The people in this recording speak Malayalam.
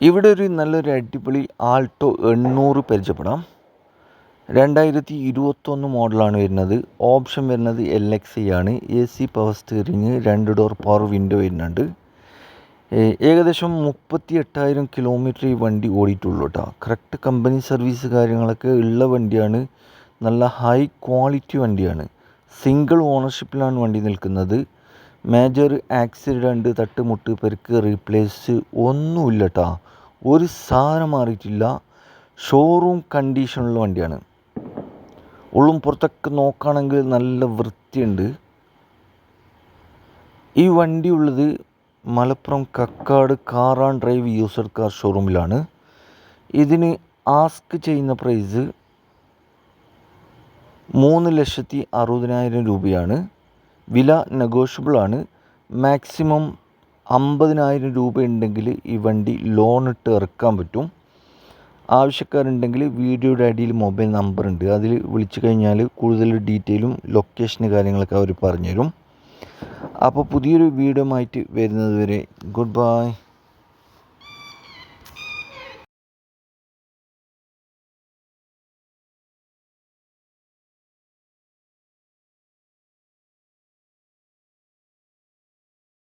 ഇവിടെ ഒരു നല്ലൊരു അടിപൊളി ആൾട്ടോ എണ്ണൂറ് പരിചയപ്പെടാം. രണ്ടായിരത്തി ഇരുപത്തൊന്ന് മോഡലാണ് വരുന്നത്. ഓപ്ഷൻ വരുന്നത് എൽ എക്സ് ആണ്. എ സി പവർ സ്റ്റിയറിങ് രണ്ട് ഡോർ പവർ വിൻഡോ വരുന്നുണ്ട്. ഏകദേശം മുപ്പത്തി എട്ടായിരം കിലോമീറ്റർ ഈ വണ്ടി ഓടിയിട്ടുള്ളൂ കേട്ടോ. കറക്റ്റ് കമ്പനി സർവീസ് കാര്യങ്ങളൊക്കെ ഉള്ള വണ്ടിയാണ്. നല്ല ഹൈ ക്വാളിറ്റി വണ്ടിയാണ്. സിംഗിൾ ഓണർഷിപ്പിലാണ് വണ്ടി നിൽക്കുന്നത്. മേജർ ആക്സിഡന്റ് തട്ടുമുട്ട് പെരുക്ക് റീപ്ലേസ് ഒന്നുമില്ല കേട്ടോ. ഒരു സാധനം മാറിയിട്ടില്ല. ഷോറൂം കണ്ടീഷനുള്ള വണ്ടിയാണ്. ഉള്ളും പുറത്തൊക്കെ നോക്കുകയാണെങ്കിൽ നല്ല വൃത്തിയുണ്ട്. ഈ വണ്ടി ഉള്ളത് Malappuram Kakkad car and drive user car ഷോറൂമിലാണ് ഇതിന് ആസ്ക് ചെയ്യുന്ന പ്രൈസ് മൂന്ന് ലക്ഷത്തി അറുപതിനായിരം രൂപയാണ്. വില നെഗോഷ്യബിളാണ് മാക്സിമം അമ്പതിനായിരം രൂപ ഉണ്ടെങ്കിൽ ഈ വണ്ടി ലോൺ ഇട്ട് ഇറക്കാൻ പറ്റും. ആവശ്യക്കാരുണ്ടെങ്കിൽ വീഡിയോയുടെ അടിയിൽ മൊബൈൽ നമ്പർ ഉണ്ട് അതിൽ വിളിച്ചു കഴിഞ്ഞാൽ കൂടുതൽ ഡീറ്റെയിലും ലൊക്കേഷന് കാര്യങ്ങളൊക്കെ അവർ പറഞ്ഞുതരും. അപ്പോൾ പുതിയൊരു വീഡിയോ ആയിട്ട് വരുന്നത് വരെ ഗുഡ് ബൈ.